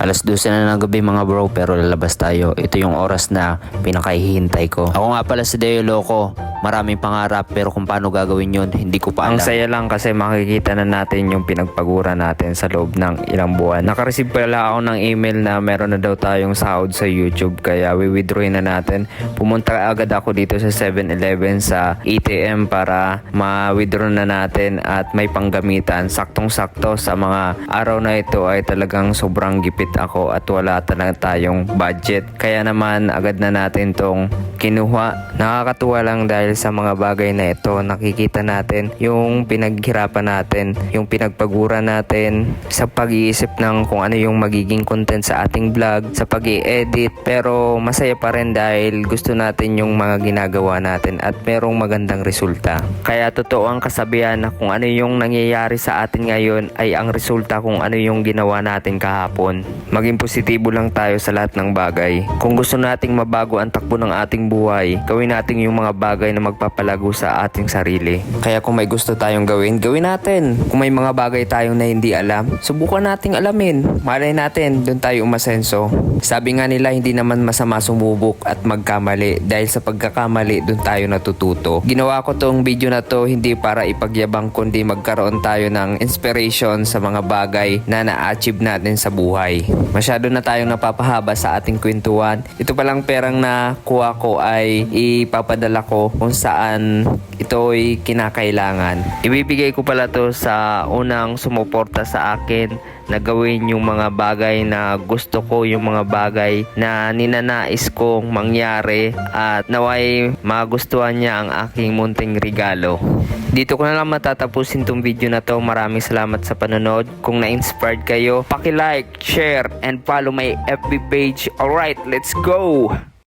Alas 12 na ng gabi mga bro pero lalabas tayo. Ito yung oras na pinakahihintay ko. Ako nga pala si Deo Loco. Maraming pangarap pero kung paano gagawin yun hindi ko pa alam. Ang saya lang kasi makikita na natin yung pinagpagura natin sa loob ng ilang buwan. Nakareceive pala ako ng email na meron na daw tayong sahod sa YouTube kaya we-withdrawin na natin. Pumunta agad ako dito sa 7-Eleven sa ATM para ma-withdraw na natin at may panggamitan. Saktong-sakto sa mga araw na ito ay talagang sobrang gipit ako at wala talaga tayong budget. Kaya naman agad na natin tong kinuha. Nakakatuwa lang dahil sa mga bagay na ito nakikita natin yung pinaghirapan natin, yung pinagpagura natin sa pag-iisip ng kung ano yung magiging content sa ating vlog, sa pag edit pero masaya pa rin dahil gusto natin yung mga ginagawa natin at merong magandang resulta. Kaya totoo ang kasabihan na kung ano yung nangyayari sa atin ngayon ay ang resulta kung ano yung ginawa natin kahapon. Maging positibo lang tayo sa lahat ng bagay. Kung gusto nating mabago ang takbo ng ating buhay, gawin natin yung mga bagay na magpapalago sa ating sarili. Kaya kung may gusto tayong gawin, gawin natin. Kung may mga bagay tayong na hindi alam, subukan nating alamin. Malay natin, doon tayo umasenso. Sabi nga nila, hindi naman masama sumubok at magkamali dahil sa pagkakamali, doon tayo natututo. Ginawa ko tong video na to hindi para ipagyabang kundi magkaroon tayo ng inspiration sa mga bagay na na-achieve natin sa buhay. Masyado na tayong napapahaba sa ating kwentuhan. Ito palang perang na kuha ko ay ipapadala ko kung saan ito'y kinakailangan. Ibibigay ko pala to sa unang sumuporta sa akin na gawin yung mga bagay na gusto ko, yung mga bagay na ninanais kong mangyari at naway magustuhan niya ang aking munting regalo. Dito ko na lang matatapusin tong video na to. Maraming salamat sa panonood. Kung na-inspired kayo, paki-like, share, and follow my FB page. Alright, let's go!